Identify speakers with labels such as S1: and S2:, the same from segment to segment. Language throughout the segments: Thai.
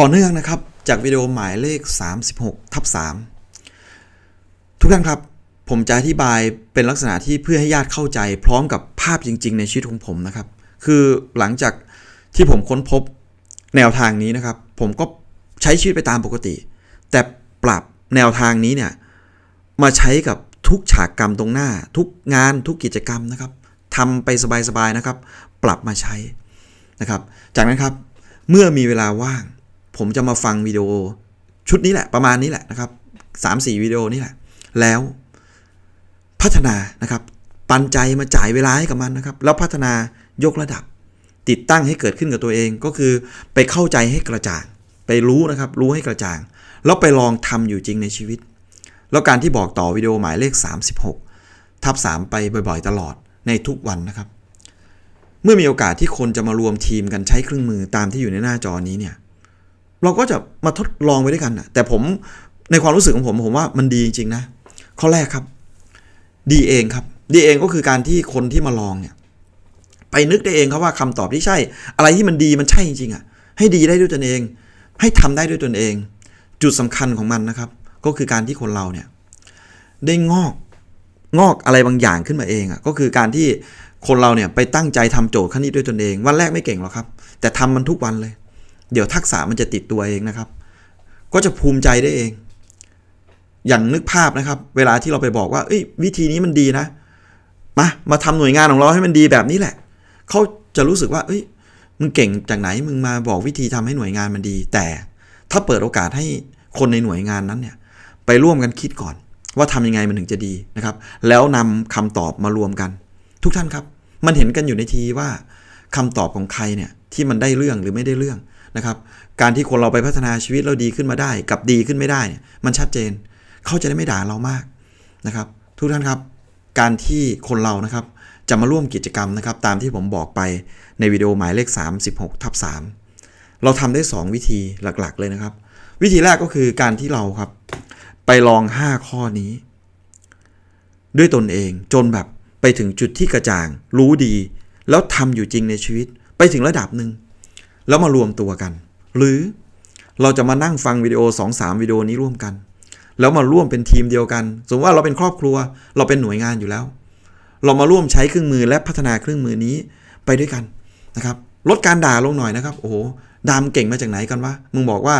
S1: ต่อเนื่องนะครับ จากวิดีโอหมายเลข 36ทับ3ทุกท่านครับ ผมจะอธิบายเป็นลักษณะที่เพื่อให้ญาติเข้าใจ พร้อมกับภาพจริง ๆ ในชีวิตของผมนะครับ คือหลังจากที่ผมค้นพบแนวทางนี้นะครับ ผมก็ใช้ชีวิตไปตามปกติ แต่ปรับแนวทางนี้เนี่ยมาใช้กับทุกฉากกรรมตรงหน้า ทุกงานทุกกิจกรรมนะครับทำไปสบายๆนะครับ ปรับมาใช้นะครับ จากนั้นครับเมื่อมีเวลาว่าง ผมจะมาฟังวิดีโอชุดนี้แหละประมาณนี้แหละนะครับสามสี่วิดีโอนี่แหละ แล้วพัฒนานะครับ ปันใจมาจ่ายเวลาให้กับมันนะครับ แล้วพัฒนายกระดับ ติดตั้งให้เกิดขึ้นกับตัวเองก็คือไปเข้าใจให้กระจ่าง ไปรู้นะครับ รู้ให้กระจ่าง แล้วไปลองทำอยู่จริงในชีวิต แล้วการที่บอกต่อวิดีโอหมายเลข 36 ทับ 3 ไปบ่อยๆ ตลอดในทุกวันนะครับ เมื่อมีโอกาสที่คนจะมารวมทีมกันใช้เครื่องมือตามที่อยู่ในหน้าจอนี้เนี่ย เราก็จะมาทดลองไปด้วยกันนะแต่ผมในความรู้สึกของผมผมว่ามันดีจริงๆนะข้อแรกครับ ดีเองครับ ดีเองก็คือการที่คนที่มาลองเนี่ย ไปนึกได้เองครับว่าคำตอบที่ใช่ อะไรที่มันดีมันใช่จริงๆอะ ให้ดีได้ด้วยตนเอง ให้ทำได้ด้วยตนเอง จุดสำคัญของมันนะครับ ก็คือการที่คนเราเนี่ย ได้งอกงอกอะไรบางอย่างขึ้นมาเองอะ ก็คือการที่คนเราเนี่ยไปตั้งใจทำโจทย์คณิตด้วยตนเอง วันแรกไม่เก่งหรอกครับ แต่ทำมันทุกวันเลย เดี๋ยวทักษะมันจะติดตัวเองนะครับ ก็จะภูมิใจได้เอง อย่างนึกภาพนะครับ เวลาที่เราไปบอกว่าเอ้ยวิธีนี้มันดีนะ มามาทำหน่วยงานของเราให้มันดีแบบนี้แหละเขาจะรู้สึกว่าเอ้ยมึงเก่งจากไหนมึงมาบอกวิธีทำให้หน่วยงานมันดี แต่ถ้าเปิดโอกาสให้คนในหน่วยงานนั้นเนี่ยไปร่วมกันคิดก่อน ว่าทำยังไงมันถึงจะดีนะครับ แล้วนำคำตอบมารวมกัน ทุกท่านครับ มันเห็นกันอยู่ในทีว่าคำตอบของใครเนี่ยที่มันได้เรื่องหรือไม่ได้เรื่อง นะครับการที่คนเราไปพัฒนาชีวิตเราดีขึ้นมาได้ กับดีขึ้นไม่ได้เนี่ยมันชัดเจน เขาจะได้ไม่ด่าเรามากนะครับ ทุกท่านครับ การที่คนเรานะครับจะมาร่วมกิจกรรมนะครับ ตามที่ผมบอกไปในวิดีโอหมายเลข 36ทับ3เราทำได้ 2 วิธีหลักๆ เลยนะครับ วิธีแรกก็คือการที่เราครับ ไปลอง 5 ข้อนี้ ด้วยตนเองจนแบบไปถึงจุดที่กระจ่าง รู้ดี แล้วทำอยู่จริงในชีวิต ไปถึงระดับหนึ่ง แล้วมารวมตัวกัน หรือเราจะมานั่งฟังวิดีโอ 2-3 วิดีโอนี้ร่วมกัน แล้วมาร่วมเป็นทีมเดียวกัน สมมติว่าเราเป็นครอบครัว เราเป็นหน่วยงานอยู่แล้ว เรามาร่วมใช้เครื่องมือและพัฒนาเครื่องมือนี้ไปด้วยกันนะครับลดการด่าลงหน่อยนะครับ โอ้โหดามเก่งมาจากไหนกันวะมึงบอกว่า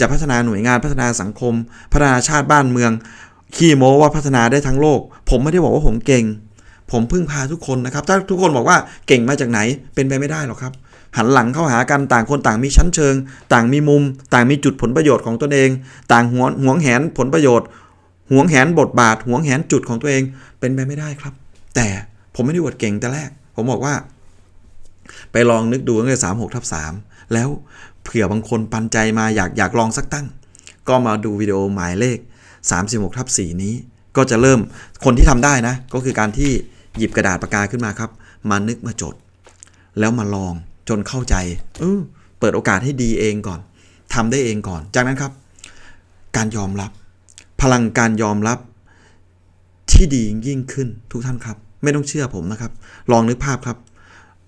S1: จะพัฒนาหน่วยงานพัฒนาสังคม พัฒนาชาติบ้านเมือง ขี้โม้ว่าพัฒนาได้ทั้งโลก ผมไม่ได้บอกว่าผมเก่ง ผมพึ่งพาทุกคนนะครับ ถ้าทุกคนบอกว่าเก่งมาจากไหนเป็นไปไม่ได้หรอกครับ หันหลังเข้าหากันต่างคนต่างมีชั้นเชิง ต่างมีมุม ต่างมีจุดผลประโยชน์ของตนเอง ต่างหวงหวงแหนผลประโยชน์หวงแหนบทบาทหวงแหนจุดของตัวเองเป็นไปไม่ได้ครับ แต่ผมไม่ได้อวดเก่งแต่แรก ผมบอกว่า ไปลองนึกดูตั้งแต่สามหกทับสามแล้วเผื่อบางคนปันใจมาอยากอยากลองสักตั้ง ก็มาดูวิดีโอหมายเลข 36ทับ4นี้ ก็จะเริ่มคนที่ทำได้นะ ก็คือการที่หยิบกระดาษปากกาขึ้นมาครับ มานึกมาจด แล้วมาลอง จนเข้าใจเออเปิดโอกาสให้ดีเองก่อนทำได้เองก่อน จากนั้นครับ การยอมรับ พลังการยอมรับที่ดียิ่งขึ้นทุกท่านครับ ไม่ต้องเชื่อผมนะครับ ลองนึกภาพครับ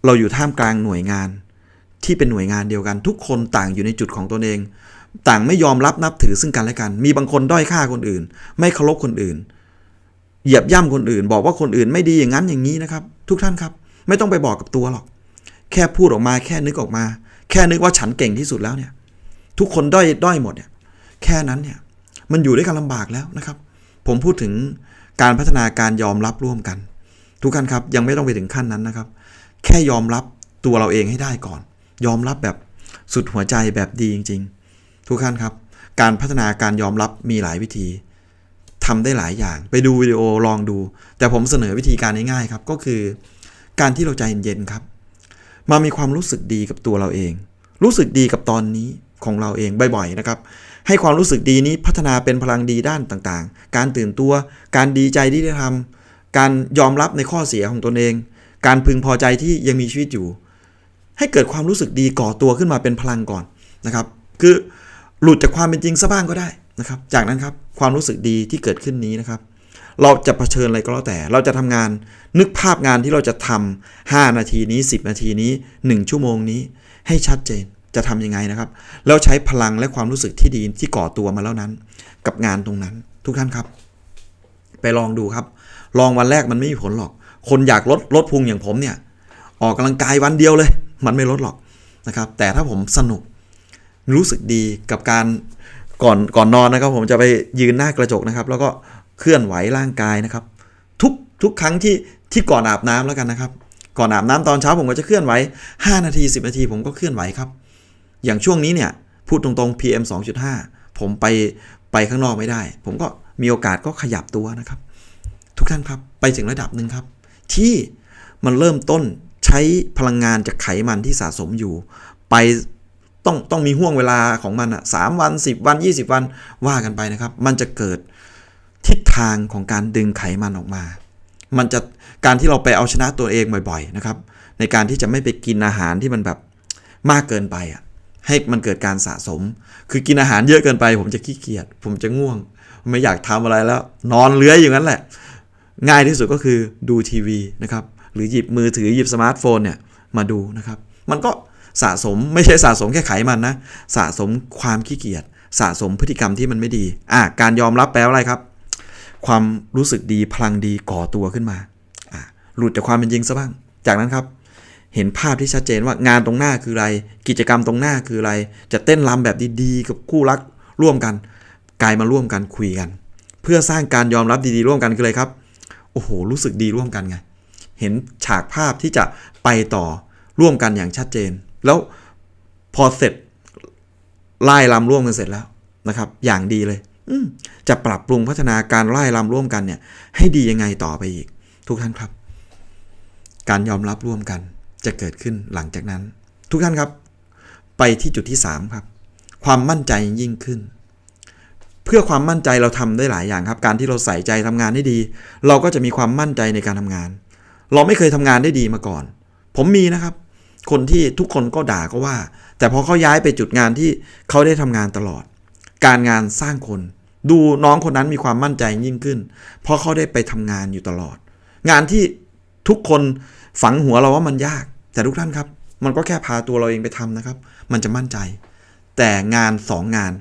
S1: เราอยู่ท่ามกลางหน่วยงาน ที่เป็นหน่วยงานเดียวกัน ทุกคนต่างอยู่ในจุดของตนเอง ต่างไม่ยอมรับนับถือซึ่งกันและกัน มีบางคนด้อยค่าคนอื่น ไม่เคารพคนอื่น เหยียบย่ำคนอื่น บอกว่าคนอื่นไม่ดีอย่างนั้นอย่างนี้นะครับ ทุกท่านครับ ไม่ต้องไปบอกกับตัวหรอก แค่พูดออกมาแค่นึกออกมา แค่นึกว่าฉันเก่งที่สุดแล้วเนี่ย ทุกคนด้อยด้อยหมดเนี่ย แค่นั้นเนี่ย มันอยู่ด้วยกันลำบากแล้วนะครับ ผมพูดถึงการพัฒนาการยอมรับร่วมกัน ทุกท่านครับยังไม่ต้องไปถึงขั้นนั้นนะครับ แค่ยอมรับตัวเราเองให้ได้ก่อน ยอมรับแบบสุดหัวใจแบบดีจริง ๆ ทุกท่านครับ การพัฒนาการยอมรับมีหลายวิธีทำได้หลายอย่าง ไปดูวิดีโอลองดู แต่ผมเสนอวิธีการง่ายๆครับ ก็คือ การที่เราใจเย็นๆครับ มามีความรู้สึกดีกับตัวเราเอง รู้สึกดีกับตอนนี้ของเราเองบ่อยๆนะครับ ให้ความรู้สึกดีนี้พัฒนาเป็นพลังดีด้านต่างๆ การตื่นตัว การดีใจที่ได้ทำการยอมรับในข้อเสียของตนเอง การพึงพอใจที่ยังมีชีวิตอยู่ ให้เกิดความรู้สึกดีก่อตัวขึ้นมาเป็นพลังก่อนนะครับ คือหลุดจากความเป็นจริงซะบ้างก็ได้นะครับ จากนั้นครับความรู้สึกดีที่เกิดขึ้นนี้นะครับ เราจะเผชิญอะไรก็แล้วแต่ เราจะทำงาน นึกภาพงานที่เราจะทำ5นาทีนี้ 10 นาทีนี้ 1 ชั่วโมงนี้ ให้ชัดเจนจะทำยังไงนะครับ แล้วใช้พลังและความรู้สึกที่ดีที่ก่อตัวมาแล้วนั้น กับงานตรงนั้น ทุกท่านครับ ไปลองดูครับ ลองวันแรกมันไม่มีผลหรอก คนอยากลดลดพุงอย่างผมเนี่ย ออกกำลังกายวันเดียวเลย มันไม่ลดหรอกนะครับ แต่ถ้าผมสนุกรู้สึกดีกับการก่อนก่อนนอนนะครับ ผมจะไปยืนหน้ากระจกนะครับ แล้วก็ เคลื่อนไหวร่างกายนะครับ ทุกทุกครั้งที่ที่ก่อนอาบน้ำแล้วกันนะครับ ก่อนอาบน้ำตอนเช้าผมก็จะเคลื่อนไหว 5 นาที 10 นาทีผมก็เคลื่อนไหวครับ อย่างช่วงนี้เนี่ยพูดตรงๆ PM 2.5 ผมไปไปข้างนอกไม่ได้ ผมก็มีโอกาสก็ขยับตัวนะครับ ทุกท่านครับไปถึงระดับหนึ่งครับ ที่มันเริ่มต้นใช้พลังงานจากไขมันที่สะสมอยู่ ไปต้องต้องมีห่วงเวลาของมันอะสามวัน 10 วัน 20 วันว่ากันไปนะครับ มันจะเกิด ทิศทางของการดึงไขมันออกมา มันจะการที่เราไปเอาชนะตัวเองบ่อยๆนะครับ ในการที่จะไม่ไปกินอาหารที่มันแบบมากเกินไปอะให้มันเกิดการสะสม คือกินอาหารเยอะเกินไป ผมจะขี้เกียจผมจะง่วง ไม่อยากทำอะไรแล้ว นอนเลื้อยอย่างนั้นแหละ ง่ายที่สุดก็คือดูทีวีนะครับหรือหยิบมือถือหยิบสมาร์ทโฟนเนี่ยมาดูนะครับ มันก็สะสมไม่ใช่สะสมแค่ไขมันนะ สะสมความขี้เกียจสะสมพฤติกรรมที่มันไม่ดี อะการยอมรับแปลว่าอะไรครับ ความรู้สึกดีพลังดีก่อตัวขึ้นมา หลุดจากความเป็นจริงซะบ้าง จากนั้นครับ เห็นภาพที่ชัดเจนว่างานตรงหน้าคืออะไร กิจกรรมตรงหน้าคืออะไร จะเต้นรำแบบดีๆ กับคู่รักร่วมกันกายมาร่วมกันคุยกัน เพื่อสร้างการยอมรับดีๆ ร่วมกันคืออะไรครับ โอ้โห รู้สึกดีร่วมกันไง เห็นฉากภาพที่จะไปต่อร่วมกันอย่างชัดเจน แล้วพอเสร็จไล่ลำร่วมกันเสร็จแล้วนะครับ อย่างดีเลย จะปรับปรุงพัฒนาการไล่ลำร่วมกันเนี่ย ให้ดียังไงต่อไปอีก ทุกท่านครับ การยอมรับร่วมกันจะเกิดขึ้นหลังจากนั้น ทุกท่านครับ ไปที่จุดที่ 3 ครับ ความมั่นใจยิ่งขึ้น เพื่อความมั่นใจเราทำได้หลายอย่างครับ การที่เราใส่ใจทำงานได้ดี เราก็จะมีความมั่นใจในการทำงาน เราไม่เคยทำงานได้ดีมาก่อน ผมมีนะครับ คนที่ทุกคนก็ด่าก็ว่า แต่พอเขาย้ายไปจุดงานที่เขาได้ทำงานตลอด การงานสร้างคน ดูน้องคนนั้นมีความมั่นใจยิ่งขึ้น เพราะเขาได้ไปทำงานอยู่ตลอด งานที่ทุกคนฝังหัวเราว่ามันยาก แต่ทุกท่านครับ มันก็แค่พาตัวเราเองไปทำนะครับ มันจะมั่นใจ แต่งานสองงาน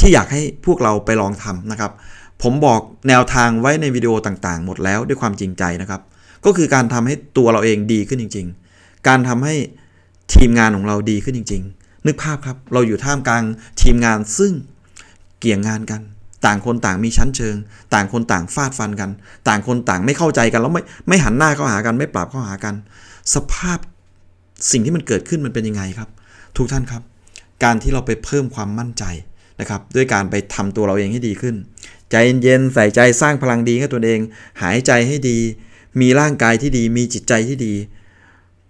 S1: ที่อยากให้พวกเราไปลองทำนะครับ ผมบอกแนวทางไว้ในวิดีโอต่างๆ หมดแล้วด้วยความจริงใจนะครับ ก็คือการทำให้ตัวเราเองดีขึ้นจริง ๆ การทำให้ทีมงานของเราดีขึ้นจริง ๆ นึกภาพครับ เราอยู่ท่ามกลางทีมงานซึ่งเกี่ยงงานกัน ต่างคนต่างมีชั้นเชิง ต่างคนต่างฟาดฟันกัน ต่างคนต่างไม่เข้าใจกัน แล้วไม่ไม่หันหน้าเข้าหากัน ไม่ปรับเข้าหากัน สภาพสิ่งที่มันเกิดขึ้นมันเป็นยังไงครับ ทุกท่านครับ การที่เราไปเพิ่มความมั่นใจนะครับ ด้วยการไปทำตัวเราเองให้ดีขึ้น ใจเย็นๆใส่ใจสร้างพลังดีให้ตัวเอง หายใจให้ดี มีร่างกายที่ดี มีจิตใจที่ดี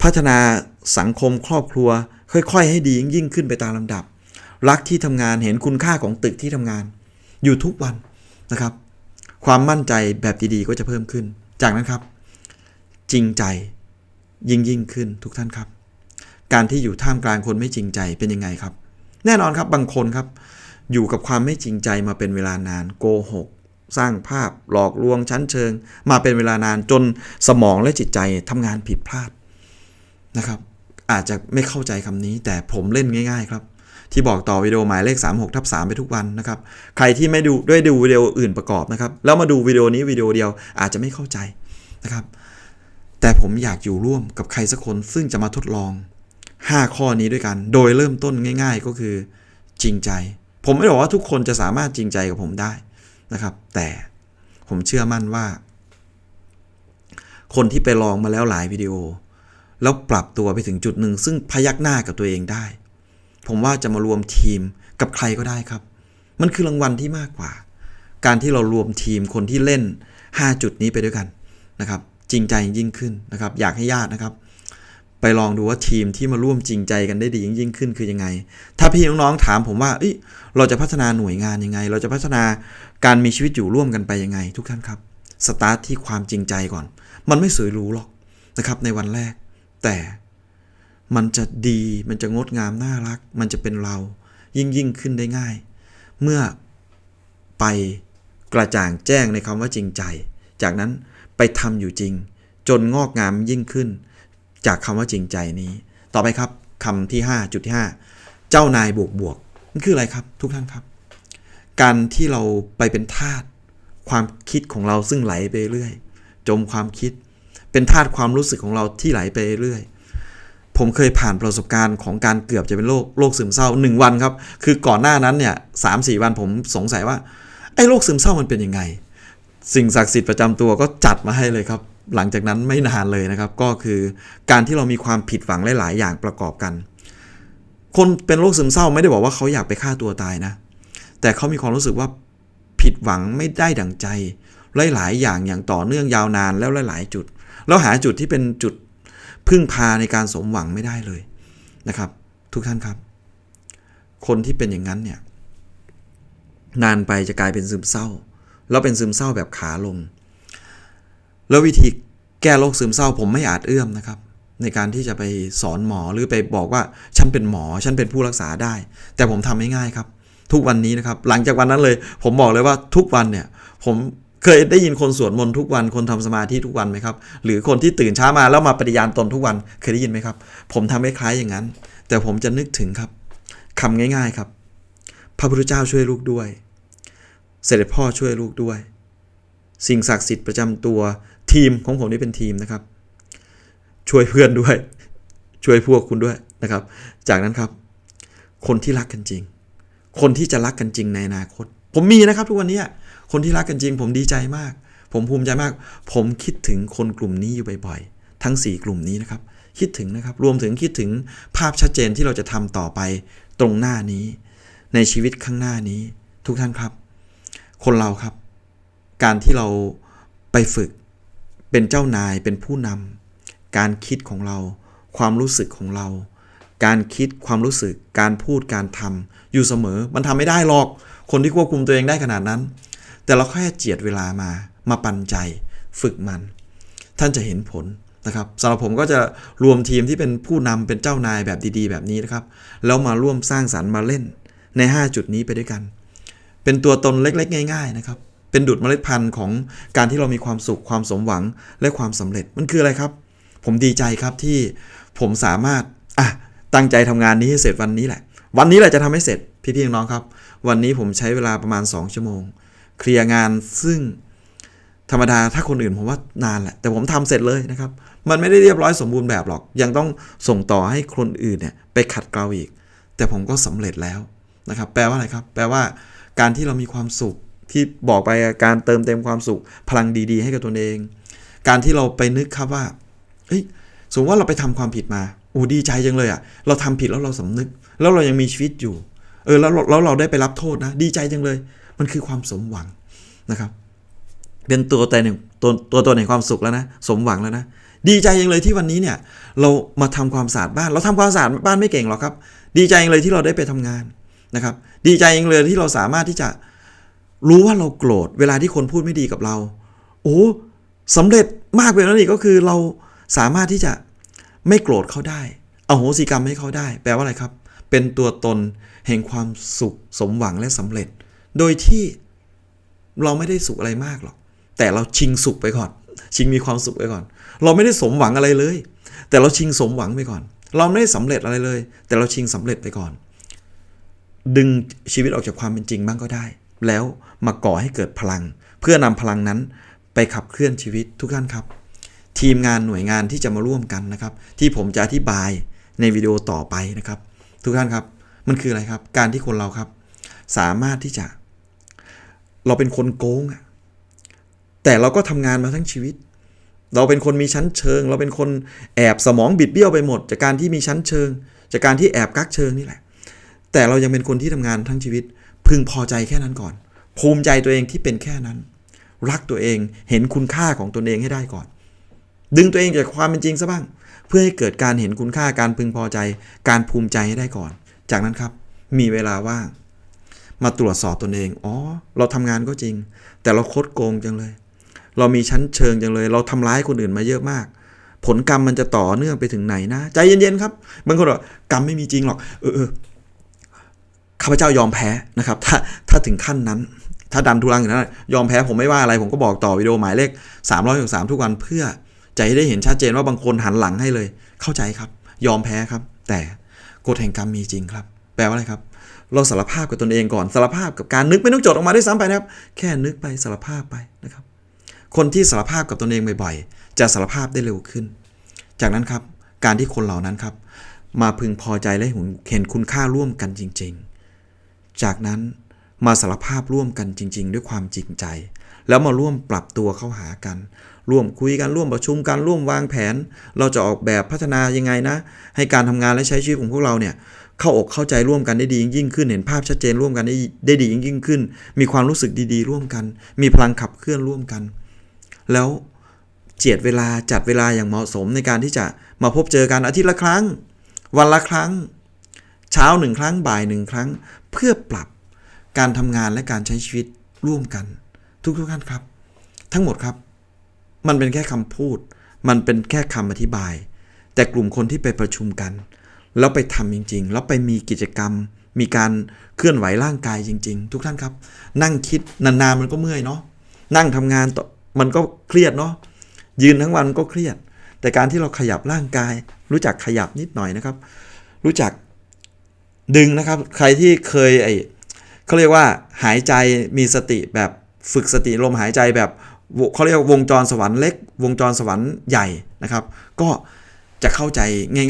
S1: พัฒนาสังคมครอบครัว ค่อยๆ ให้ดียิ่งขึ้นไปตามลำดับ รักที่ทำงานเห็นคุณค่าของตึกที่ทำงาน อยู่ทุกวันนะครับ ความมั่นใจแบบดีๆก็จะเพิ่มขึ้น จากนั้นครับ จริงใจยิ่งยิ่งขึ้นทุกท่านครับ การที่อยู่ท่ามกลางคนไม่จริงใจเป็นยังไงครับ แน่นอนครับบางคนครับ อยู่กับความไม่จริงใจมาเป็นเวลานานโกหกสร้างภาพหลอกลวงชั้นเชิง มาเป็นเวลานานจนสมองและจิตใจทำงานผิดพลาดนะครับ อาจจะไม่เข้าใจคำนี้ แต่ผมเล่นง่าย ๆ ครับ ที่บอกต่อวิดีโอหมายเลข 36ทับ3ไปทุกวันนะครับ ใครที่ไม่ดูด้วยดูวิดีโออื่นประกอบนะครับ แล้วมาดูวิดีโอนี้วิดีโอเดียวอาจจะไม่เข้าใจนะครับ แต่ผมอยากอยู่ร่วมกับใครสักคนซึ่งจะมาทดลอง 5 ข้อนี้ด้วยกัน โดยเริ่มต้นง่าย ๆ ก็คือจริงใจ ผมไม่ได้บอกว่าทุกคนจะสามารถจริงใจกับผมได้นะครับ แต่ผมเชื่อมั่นว่า คนที่ไปลองมาแล้วหลายวิดีโอ แล้วปรับตัวไปถึงจุดหนึ่ง ซึ่งพยักหน้ากับตัวเองได้ ผมว่าจะมารวมทีมกับใครก็ได้ครับ มันคือรางวัลที่มากกว่า การที่เรารวมทีมคนที่เล่น 5 จุดนี้ไปด้วยกันนะครับ จริงใจยิ่งขึ้นนะครับ อยากให้ญาตินะครับ ไปลองดูว่าทีมที่มาร่วมจริงใจกันได้ดียิ่งขึ้นคือยังไง ถ้าพี่น้องๆถามผมว่าเอเราจะพัฒนาหน่วยงานยังไง เราจะพัฒนาการมีชีวิตอยู่ร่วมกันไปยังไง ทุกท่านครับสตาร์ทที่ความจริงใจก่อน มันไม่สวยหรูหรอกนะครับในวันแรก แต่มันจะดีมันจะงดงามน่ารัก มันจะเป็นเรายิ่งยิ่งขึ้นได้ง่าย เมื่อไปกระจ่างแจ้งในคำว่าจริงใจ จากนั้นไปทำอยู่จริง จนงอกงามยิ่งขึ้น จากคำว่าจริงใจนี้ ต่อไปครับคำที่5จุดที่5เจ้านายบวกบวกมันคืออะไรครับทุกท่านครับ การที่เราไปเป็นทาสความคิดของเราซึ่งไหลไปเรื่อย จมความคิด เป็นทาสความรู้สึกของเราที่ไหลไปเรื่อย ผมเคยผ่านประสบการณ์ของการเกือบจะเป็นโรคโรคซึมเศร้าหนึ่งวันครับ คือก่อนหน้านั้นเนี่ยสามสี่วันผมสงสัยว่าไอ้โรคซึมเศร้ามันเป็นยังไง สิ่งศักดิ์สิทธิ์ประจำตัวก็จัดมาให้เลยครับ หลังจากนั้นไม่นานเลยนะครับ ก็คือการที่เรามีความผิดหวังหลาย ๆ อย่างประกอบกัน คนเป็นโรคซึมเศร้าไม่ได้บอกว่าเขาอยากไปฆ่าตัวตายนะ แต่เขามีความรู้สึกว่าผิดหวังไม่ได้ดั่งใจหลาย ๆ อย่างอย่างต่อเนื่องยาวนานแล้วหลาย ๆ จุด แล้วหาจุดที่เป็นจุดพึ่งพาในการสมหวังไม่ได้เลยนะครับ ทุกท่านครับ คนที่เป็นอย่างนั้นเนี่ยนานไปจะกลายเป็นซึมเศร้า แล้วเป็นซึมเศร้าแบบขาลง แล้ววิธีแก้โรคซึมเศร้าผมไม่อาจเอื้อมนะครับ ในการที่จะไปสอนหมอหรือไปบอกว่าฉันเป็นหมอฉันเป็นผู้รักษาได้ แต่ผมทำไม่ง่ายครับ ทุกวันนี้นะครับ หลังจากวันนั้นเลย ผมบอกเลยว่าทุกวันเนี่ย ผม เคยได้ยินคนสวดมนต์ทุกวัน คนทำสมาธิทุกวันไหมครับ หรือคนที่ตื่นเช้ามาแล้วมาปฏิญาณตนทุกวันเคยได้ยินไหมครับ ผมทำคล้ายๆอย่างนั้น แต่ผมจะนึกถึงครับคำง่าย ๆครับ พระพุทธเจ้าช่วยลูกด้วย เสด็จพ่อช่วยลูกด้วย สิ่งศักดิ์สิทธิ์ประจำตัวทีมของผมนี่เป็นทีมนะครับ ช่วยเพื่อนด้วย ช่วยพวกคุณด้วยนะครับ จากนั้นครับ คนที่รักกันจริง คนที่จะรักกันจริงในอนาคต ผมมีนะครับทุกวันนี้ คนที่รักกันจริง ผมดีใจมาก ผมภูมิใจมาก ผมคิดถึงคนกลุ่มนี้อยู่บ่อยๆ ทั้ง 4 กลุ่มนี้นะครับ คิดถึงนะครับ รวมถึงคิดถึงภาพชัดเจนที่เราจะทำต่อไปตรงหน้านี้ ในชีวิตข้างหน้านี้ ทุกท่านครับ คนเราครับ การที่เราไปฝึกเป็นเจ้านายเป็นผู้นำการคิดของเรา ความรู้สึกของเรา การคิดความรู้สึก การพูดการทำอยู่เสมอ มันทำไม่ได้หรอก คนที่ควบคุมตัวเองได้ขนาดนั้น แต่เราแค่เจียดเวลามา มาปันใจฝึกมัน ท่านจะเห็นผลนะครับสำหรับผมก็จะรวมทีมที่เป็นผู้นำเป็นเจ้านายแบบดีๆ แบบนี้นะครับ แล้วมาร่วมสร้างสรรค์มาเล่นใน 5 จุดนี้ไปด้วยกัน เป็นตัวตนเล็กๆ ง่าย ๆ นะครับ เป็นดุจเมล็ดพันธุ์ของการที่เรามีความสุขความสมหวังและความสำเร็จมันคืออะไรครับ ผมดีใจครับที่ผมสามารถอะตั้งใจทำงานนี้ให้เสร็จวันนี้แหละ วันนี้แหละจะทำให้เสร็จพี่ๆน้องครับ วันนี้ผมใช้เวลาประมาณ 2 ชั่วโมง เคลียร์งานซึ่งธรรมดาถ้าคนอื่นผมว่านานแหละแต่ผมทำเสร็จเลยนะครับ มันไม่ได้เรียบร้อยสมบูรณ์แบบหรอก ยังต้องส่งต่อให้คนอื่นเนี่ยไปขัดเกลาอีก แต่ผมก็สำเร็จแล้วนะครับ แปลว่าอะไรครับ แปลว่าการที่เรามีความสุขที่บอกไปการเติมเต็มความสุข พลังดีๆ ให้กับตนเอง การที่เราไปนึกครับว่าเฮ้ยสมมติว่าเราไปทำความผิดมาโอ้ดีใจจังเลยอะ่ะ เราทำผิดแล้วเราสำนึก แล้วเรายังมีชีวิตอยู่ เออแล้วเราแล้วเราได้ไปรับโทษนะ ดีใจจังเลย มันคือความสมหวังนะครับ เป็นตัวตนแห่งตัวตัวตนแห่งความสุขแล้วนะ สมหวังแล้วนะ ดีใจยังเลยที่วันนี้เนี่ย เรามาทำความสะอาดบ้าน เราทำความสะอาดบ้านไม่เก่งหรอกครับ ดีใจยังเลยที่เราได้ไปทำงานนะครับ ดีใจยังเลยที่เราสามารถที่จะรู้ว่าเราโกรธ เวลาที่คนพูดไม่ดีกับเรา โอ้สำเร็จมากไปแล้วนี่ก็คือเราสามารถที่จะไม่โกรธเขาได้เอาโหสิกรรมให้เขาได้ แปลว่าอะไรครับ เป็นตัวตนแห่งความสุขสมหวังและสำเร็จ โดยที่เราไม่ได้สุขอะไรมากหรอก แต่เราชิงสุขไปก่อน ชิงมีความสุขไปก่อน เราไม่ได้สมหวังอะไรเลย แต่เราชิงสมหวังไปก่อน เราไม่ได้สำเร็จอะไรเลย แต่เราชิงสำเร็จไปก่อน ดึงชีวิตออกจากความเป็นจริงบ้างก็ได้ แล้วมาก่อให้เกิดพลัง เพื่อนำพลังนั้นไปขับเคลื่อนชีวิตทุกท่านครับ ทีมงานหน่วยงานที่จะมาร่วมกันนะครับ ที่ผมจะอธิบายในวิดีโอต่อไปนะครับ ทุกท่านครับ มันคืออะไรครับ การที่คนเราครับ สามารถที่จะ เราเป็นคนโกงอะแต่เราก็ทำงานมาทั้งชีวิต เราเป็นคนมีชั้นเชิง เราเป็นคนแอบสมองบิดเบี้ยวไปหมด จากการที่มีชั้นเชิง จากการที่แอบกักเชิงนี่แหละ แต่เรายังเป็นคนที่ทำงานทั้งชีวิต พึงพอใจแค่นั้นก่อน ภูมิใจตัวเองที่เป็นแค่นั้น รักตัวเองเห็นคุณค่าของตนเองให้ได้ก่อน ดึงตัวเองจากความเป็นจริงซะบ้าง เพื่อให้เกิดการเห็นคุณค่าการพึงพอใจ การภูมิใจให้ได้ก่อน จากนั้นครับ มีเวลาว่าง มาตรวจสอบตนเอง อ๋อ เราทำงานก็จริง แต่เราคดโกงจังเลย เรามีชั้นเชิงจังเลย เราทำร้ายคนอื่นมาเยอะมาก ผลกรรมมันจะต่อเนื่องไปถึงไหนนะ ใจเย็นๆครับ บางคนบอกกรรมไม่มีจริงหรอกเออเออข้าพเจ้ายอมแพ้นะครับ ถ้าถ้าถึงขั้นนั้น ถ้าดันทุรังอย่างนั้นยอมแพ้ผมไม่ว่าอะไร ผมก็บอกต่อวิดีโอหมายเลข363ทุกวันเพื่อจะให้ได้เห็นชัดเจนว่าบางคนหันหลังให้เลย เข้าใจครับ ยอมแพ้ครับ แต่กฎแห่งกรรมมีจริงครับ แปลว่าอะไรครับ เราสารภาพกับตนเองก่อนสารภาพกับการนึกไม่ต้องจดออกมาด้วยซ้ำไปนะครับ แค่นึกไปสารภาพไปนะครับ คนที่สารภาพกับตนเองบ่อยๆ จะสารภาพได้เร็วขึ้น จากนั้นครับการที่คนเหล่านั้นครับ มาพึงพอใจและเห็นคุณค่าร่วมกันจริง ๆ จากนั้นมาสารภาพร่วมกันจริง ๆ ด้วยความจริงใจ แล้วมาร่วมปรับตัวเข้าหากัน ร่วมคุยกันร่วมประชุมกันร่วมวางแผน เราจะออกแบบพัฒนายังไงนะ ให้การทำงานและใช้ชีวิตของพวกเราเนี่ย เข้าอกเข้าใจร่วมกันได้ดียิ่งขึ้น เห็นภาพชัดเจนร่วมกันได้ได้ดียิ่งขึ้น มีความรู้สึกดีๆ ร่วมกัน มีพลังขับเคลื่อนร่วมกัน แล้วเจียดเวลาจัดเวลาอย่างเหมาะสมในการที่จะมาพบเจอกันอาทิตย์ละครั้ง วันละครั้ง เช้าหนึ่งครั้งบ่ายหนึ่งครั้ง เพื่อปรับการทำงานและการใช้ชีวิตร่วมกัน ทุกๆท่านครับ ทั้งหมดครับ มันเป็นแค่คำพูด มันเป็นแค่คำอธิบาย แต่กลุ่มคนที่ไปประชุมกัน แล้วไปทำจริง ๆ แล้วไปมีกิจกรรม มีการเคลื่อนไหวร่างกายจริง ๆ ทุกท่านครับ นั่งคิดนานๆมันก็เมื่อยเนาะนั่งทำงานมันก็เครียดเนาะยืนทั้งวันก็เครียด แต่การที่เราขยับร่างกาย รู้จักขยับนิดหน่อยนะครับ รู้จักดึงนะครับ ใครที่เคยไอเขาเรียกว่าหายใจมีสติแบบฝึกสติลมหายใจแบบเขาเรียกวงจรสวรรค์เล็ก วงจรสวรรค์ใหญ่นะครับ ก็ จะเข้าใจ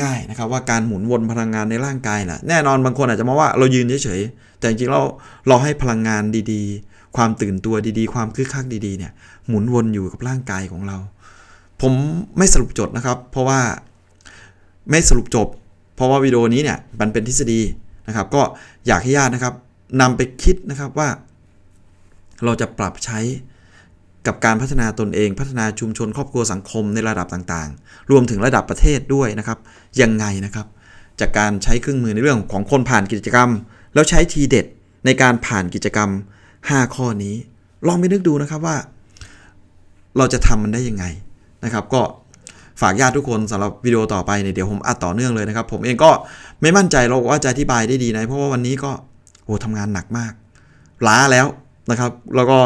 S1: ง่าย ๆนะครับ ว่าการหมุนวนพลังงานในร่างกายนะแน่นอนบางคนอาจจะมองว่าเรายืนเฉยๆแต่จริงๆเราเราให้พลังงานดีๆ ความตื่นตัวดีๆ ความคึกคักดีๆเนี่ยหมุนวนอยู่กับร่างกายของเรา ผมไม่สรุปจดนะครับ เพราะว่าไม่สรุปจบ เพราะว่าวิดีโอนี้เนี่ยมันเป็นทฤษฎีนะครับ ก็อยากให้ญาตินะครับนำไปคิดนะครับว่า เราจะปรับใช้ กับการพัฒนาตนเอง พัฒนาชุมชนครอบครัวสังคมในระดับต่างๆ รวมถึงระดับประเทศด้วยนะครับ ยังไงนะครับ จากการใช้เครื่องมือในเรื่องของคนผ่านกิจกรรม แล้วใช้ทีเด็ดในการผ่านกิจกรรม 5 ข้อนี้ ลองไปนึกดูนะครับว่า เราจะทำมันได้ยังไงนะครับ ก็ฝากญาติทุกคนสำหรับวิดีโอต่อไปเนี่ยเดี๋ยวผมอัดต่อเนื่องเลยนะครับ ผมเองก็ไม่มั่นใจหรอกว่าจะอธิบายได้ดีนะเพราะว่าวันนี้ก็โอ้ทำงานหนักมาก ล้าแล้วนะครับ แล้วก็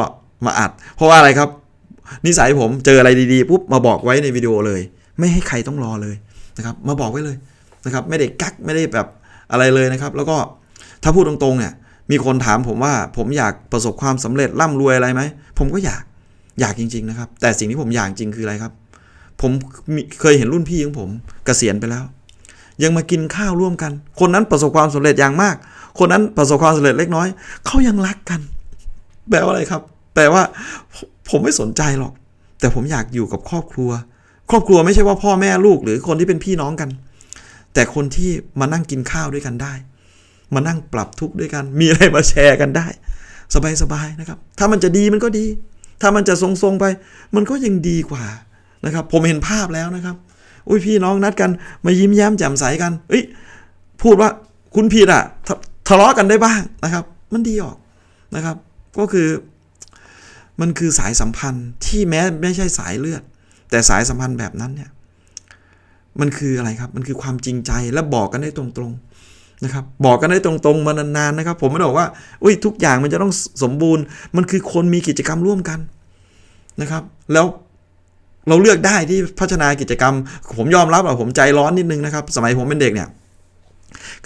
S1: มาอัด เพราะว่าอะไรครับ นิสัยผมเจออะไรดีๆปุ๊บมาบอกไว้ในวิดีโอเลย ไม่ให้ใครต้องรอเลยนะครับ มาบอกไว้เลยนะครับ ไม่ได้กักไม่ได้แบบอะไรเลยนะครับ แล้วก็ถ้าพูดตรงๆเนี่ยมีคนถามผมว่าผมอยากประสบความสำเร็จร่ำรวยอะไรไหมผมก็อยากอยากจริง ๆนะครับ แต่สิ่งที่ผมอยากจริงคืออะไรครับ ผมเคยเห็นรุ่นพี่ของผมเกษียณไปแล้ว ยังมากินข้าวร่วมกัน คนนั้นประสบความสำเร็จอย่างมาก คนนั้นประสบความสำเร็จเล็กน้อยเขายังรักกันแปลว่าอะไรครับ แปลว่าผมไม่สนใจหรอก แต่ผมอยากอยู่กับครอบครัว ครอบครัวไม่ใช่ว่าพ่อแม่ลูกหรือคนที่เป็นพี่น้องกัน แต่คนที่มานั่งกินข้าวด้วยกันได้ มานั่งปรับทุกข์ด้วยกัน มีอะไรมาแชร์กันได้ สบายๆนะครับ ถ้ามันจะดีมันก็ดี ถ้ามันจะทรงๆไป มันก็ยังดีกว่านะครับ ผมเห็นภาพแล้วนะครับ อุ้ยพี่น้องนัดกัน มายิ้มแย้มแจ่มใสกัน เอ้ยพูดว่าคุณผิดอะทะทะเลาะกันได้บ้างนะครับ มันดีออกนะครับ ก็คือ มันคือสายสัมพันธ์ที่แม้ไม่ใช่สายเลือด แต่สายสัมพันธ์แบบนั้นเนี่ยมันคืออะไรครับ มันคือความจริงใจและบอกกันได้ตรงๆนะครับ บอกกันได้ตรงๆมานานๆนะครับ ผมไม่ได้บอกว่าอุ้ยทุกอย่างมันจะต้องสมบูรณ์ มันคือคนมีกิจกรรมร่วมกันนะครับ แล้วเราเลือกได้ที่พัฒนากิจกรรม ผมยอมรับว่าผมใจร้อนนิดนึงนะครับ สมัยผมเป็นเด็กเนี่ย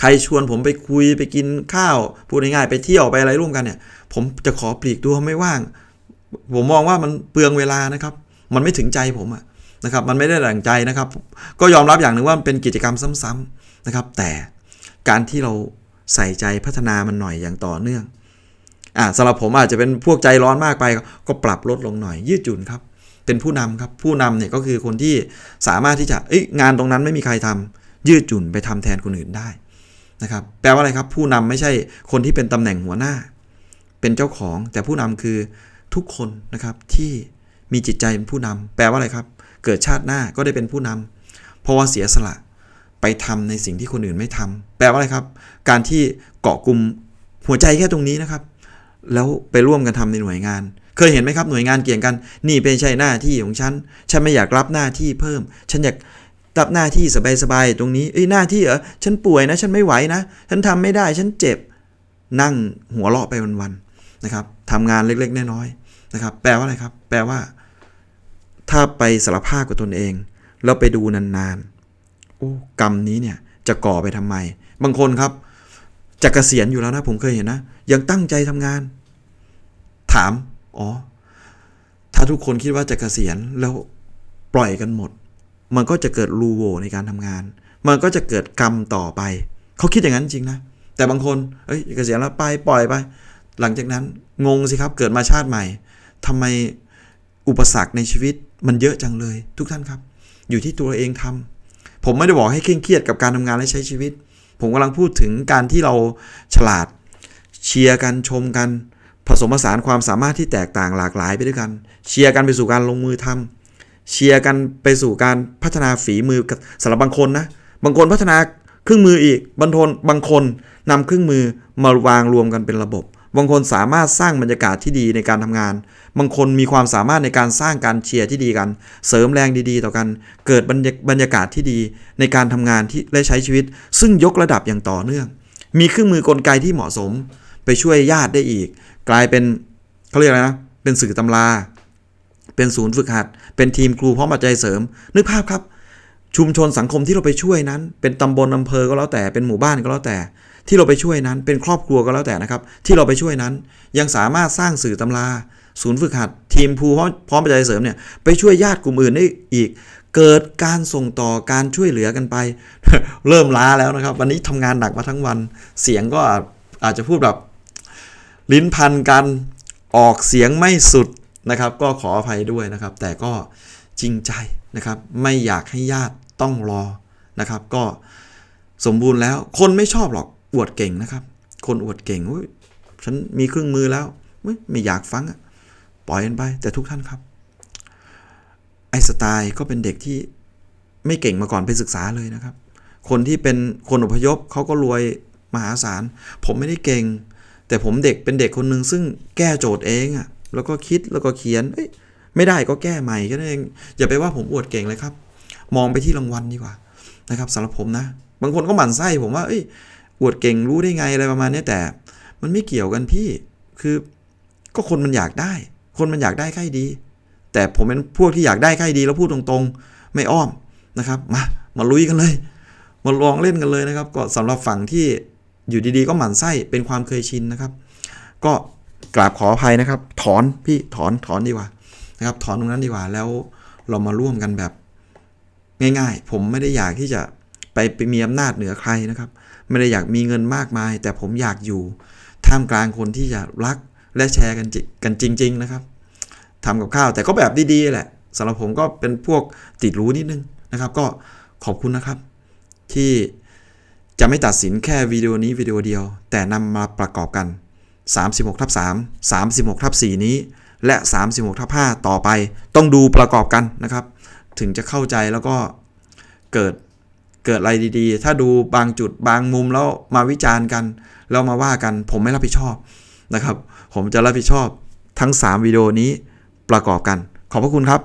S1: ใครชวนผมไปคุยไปกินข้าวพูดง่ายๆไปเที่ยวไปอะไรร่วมกันเนี่ย ผมจะขอปลีกตัวไม่ว่าง ผมมองว่ามันเปลืองเวลานะครับ มันไม่ถึงใจผมอะนะครับ มันไม่ได้ดั่งใจนะครับ ก็ยอมรับอย่างหนึ่งว่ามันเป็นกิจกรรมซ้ำๆนะครับ แต่การที่เราใส่ใจพัฒนามันหน่อยอย่างต่อเนื่องอ่าสำหรับผมอาจจะเป็นพวกใจร้อนมากไป ก็ปรับลดลงหน่อย ยืดหยุ่นครับ เป็นผู้นำครับ ผู้นำเนี่ยก็คือคนที่สามารถที่จะงานตรงนั้นไม่มีใครทำยืดหยุ่นไปทำแทนคนอื่นได้นะครับแปลว่าอะไรครับ ผู้นำไม่ใช่คนที่เป็นตำแหน่งหัวหน้า เป็นเจ้าของแต่ผู้นำคือ ทุกคนนะครับที่มีจิตใจเป็นผู้นำแปลว่าอะไรครับ เกิดชาติหน้าก็ได้เป็นผู้นำเพราะว่าเสียสละไปทำในสิ่งที่คนอื่นไม่ทำแปลว่าอะไรครับ การที่เกาะกลุ่มหัวใจแค่ตรงนี้นะครับ แล้วไปร่วมกันทำในหน่วยงาน เคยเห็นไหมครับหน่วยงานเกี่ยงกัน นี่เป็นใช่หน้าที่ของฉัน ฉันไม่อยากรับหน้าที่เพิ่ม ฉันอยากรับหน้าที่สบายๆตรงนี้เอ้ยหน้าที่เหรอฉันป่วยนะ ฉันไม่ไหวนะ ฉันทำไม่ได้ฉันเจ็บนั่งหัวเราะไปวันๆนะครับทำงานเล็กๆน้อยๆ นะครับ แปลว่าอะไรครับ แปลว่า ถ้าไปสารภาพกับตนเอง แล้วไปดูนานๆโอ้กรรมนี้เนี่ยจะก่อไปทำไม บางคนครับจะเกษียณอยู่แล้วนะ ผมเคยเห็นนะ ยังตั้งใจทำงาน ถาม อ๋อ ถ้าทุกคนคิดว่าจะเกษียณแล้วปล่อยกันหมด มันก็จะเกิดรูโวในการทำงาน มันก็จะเกิดกรรมต่อไป เขาคิดอย่างนั้นจริงนะ แต่บางคน เอ้ยเกษียณแล้วไปปล่อยไป หลังจากนั้นงงสิครับ เกิดมาชาติใหม่ ทำไมอุปสรรคในชีวิตมันเยอะจังเลย ทุกท่านครับ อยู่ที่ตัวเองทำผมไม่ได้บอกให้เคร่งเครียดกับการทำงานและใช้ชีวิต ผมกำลังพูดถึงการที่เราฉลาดเชียร์กันชมกัน ผสมผสานความสามารถที่แตกต่างหลากหลายไปด้วยกัน เชียร์กันไปสู่การลงมือทำเชียร์กันไปสู่การพัฒนาฝีมือกับสำหรับบางคนนะบางคนพัฒนาเครื่องมืออีกบางคนบางคนนำเครื่องมือมาวางรวมกันเป็นระบบ บางคนสามารถสร้างบรรยากาศที่ดีในการทำงาน บางคนมีความสามารถในการสร้างการเชียร์ที่ดีกัน เสริมแรงดีๆ ต่อกัน เกิดบรรยากาศที่ดีในการทำงานที่และใช้ชีวิต ซึ่งยกระดับอย่างต่อเนื่อง มีเครื่องมือกลไกที่เหมาะสม ไปช่วยญาติได้อีก กลายเป็นเขาเรียกอะไรนะ เป็นสื่อตำรา เป็นศูนย์ฝึกหัด เป็นทีมครูพร้อมปัจจัยเสริม นึกภาพครับ ชุมชนสังคมที่เราไปช่วยนั้น เป็นตำบลอำเภอก็แล้วแต่ เป็นหมู่บ้านก็แล้วแต่ ที่เราไปช่วยนั้นเป็นครอบครัวก็แล้วแต่นะครับ ที่เราไปช่วยนั้น ยังสามารถสร้างสื่อตำรา ศูนย์ฝึกหัด ทีมครูพร้อมพร้อมปัจจัยเสริมเนี่ยไปช่วยญาติกลุ่มอื่นได้อีก เกิดการส่งต่อการช่วยเหลือกันไป เริ่มล้าแล้วนะครับ วันนี้ทำงานหนักมาทั้งวัน เสียงก็อาจจะพูดแบบลิ้นพันกันออกเสียงไม่สุดนะครับ ก็ขออภัยด้วยนะครับ แต่ก็จริงใจนะครับ ไม่อยากให้ญาติต้องรอนะครับ ก็สมบูรณ์แล้วคนไม่ชอบหรอก อวดเก่งนะครับ คนอวดเก่งอุ๊ยฉันมีเครื่องมือแล้วไม่อยากฟังอะปล่อยกันไป แต่ทุกท่านครับ ไอสไตล์ก็เป็นเด็กที่ไม่เก่งมาก่อนไปศึกษาเลยนะครับ คนที่เป็นคนอพยพเขาก็รวยมหาศาล ผมไม่ได้เก่ง แต่ผมเด็กเป็นเด็กคนหนึ่งซึ่งแก้โจทย์เองอะแล้วก็คิดแล้วก็เขียนเอ้ยไม่ได้ก็แก้ใหม่กันเองอย่าไปว่าผมอวดเก่งเลยครับ มองไปที่รางวัลดีกว่านะครับสำหรับผมนะ บางคนก็หมั่นไส้ผมว่าเอ้ย อวดเก่งรู้ได้ไงอะไรประมาณนี้แต่ มันไม่เกี่ยวกันพี่ คือก็คนมันอยากได้ คนมันอยากได้ใกล้ดี แต่ผมเป็นพวกที่อยากได้ใกล้ดีแล้วพูดตรงๆ ไม่อ้อมนะครับ มามาลุยกันเลย มาลองเล่นกันเลยนะครับ ก็สำหรับฝั่งที่อยู่ดีๆ ก็หมั่นไส้เป็นความเคยชินนะครับ ก็กราบขออภัยนะครับ ถอนพี่ถอนถอนดีกว่านะครับ ถอนตรงนั้นดีกว่าแล้วเรามาร่วมกันแบบ ง่ายๆ ผมไม่ได้อยากที่จะไปไปมีอำนาจเหนือใครนะครับ ไม่ได้อยากมีเงินมากมาย แต่ผมอยากอยู่ท่ามกลางคนที่จะรักและแชร์กันจกันจริง ๆ นะครับทำกับข้าวแต่ก็แบบดีๆแหละสำหรับผมก็เป็นพวกติดรู้นิดนึงนะครับ ก็ขอบคุณนะครับ ที่จะไม่ตัดสินแค่วิดีโอนี้วิดีโอเดียว แต่นำมาประกอบกัน 36ทับ3 36ทับ4นี้ และ 36ทับ5ต่อไป ต้องดูประกอบกันนะครับ ถึงจะเข้าใจแล้วก็เกิด เกิดอะไรดีๆ ถ้าดูบางจุดบางมุมแล้วมาวิจารณ์กัน แล้วมาว่ากันผมไม่รับผิดชอบนะครับ ผมจะรับผิดชอบทั้ง 3 วิดีโอนี้ประกอบกัน ขอบพระคุณครับ